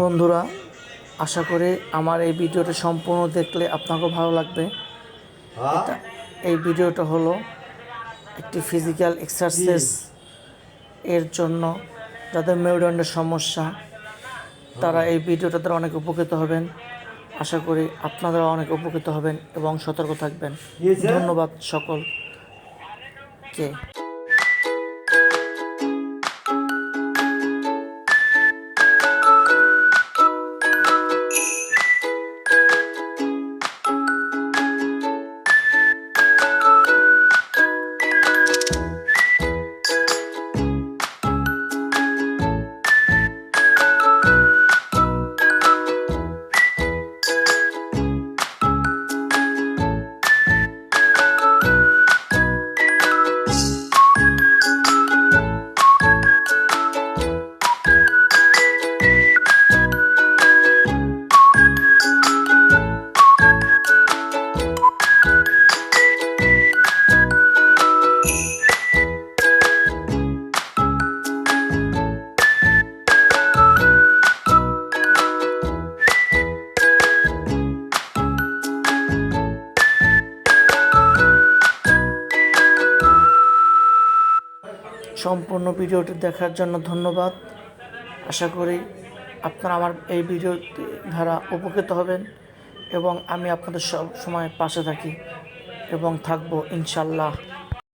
বন্ধুরা আশা করি আমার এই ভিডিওটা সম্পূর্ণ দেখলে আপনাকেও ভালো লাগবে। হ্যাঁ? এই ভিডিওটা হলো একটি ফিজিক্যাল এক্সারসাইজ এর জন্য যাদের মেরুদণ্ডের সমস্যা তারা এই ভিডিওটা দ্বারা অনেক উপকৃত হবেন। আশা করি আপনারা অনেক উপকৃত হবেন এবং সতর্ক থাকবেন। কি? ধন্যবাদ সকলকে। সম্পূর্ণ ভিডিওটি দেখার জন্য ধন্যবাদ। আশা করি আপনারা আমার এই ভিডিও দ্বারা উপকৃত হবেন এবং আমি আপনাদের সব সময় পাশে থাকি এবং থাকব ইনশাল্লাহ